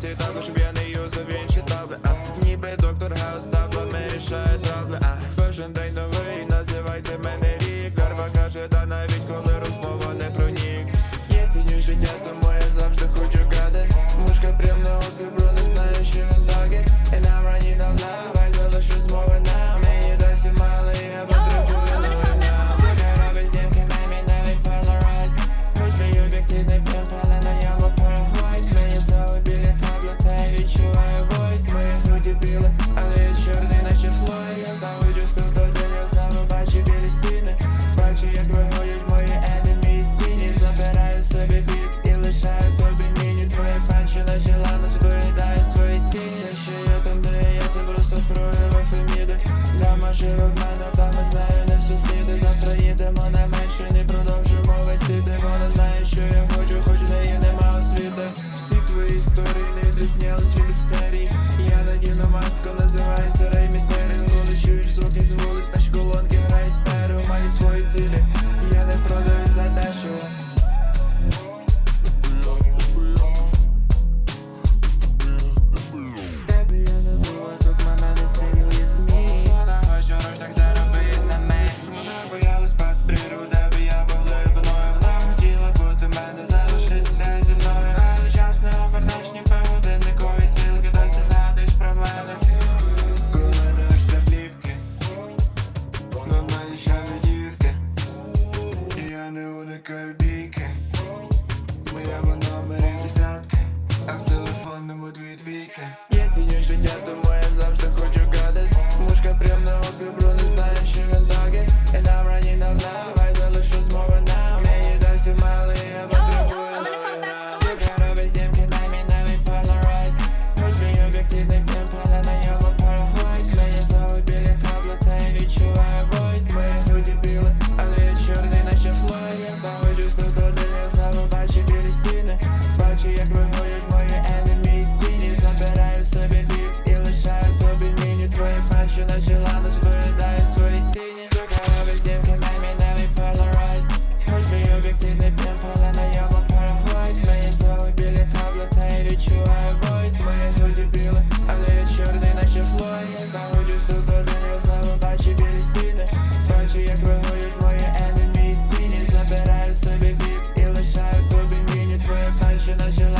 世代の趣味 Чекаю бійки, моя в номері десятки, а в телефонному дві двійки. Я ціню життя, тому Nacional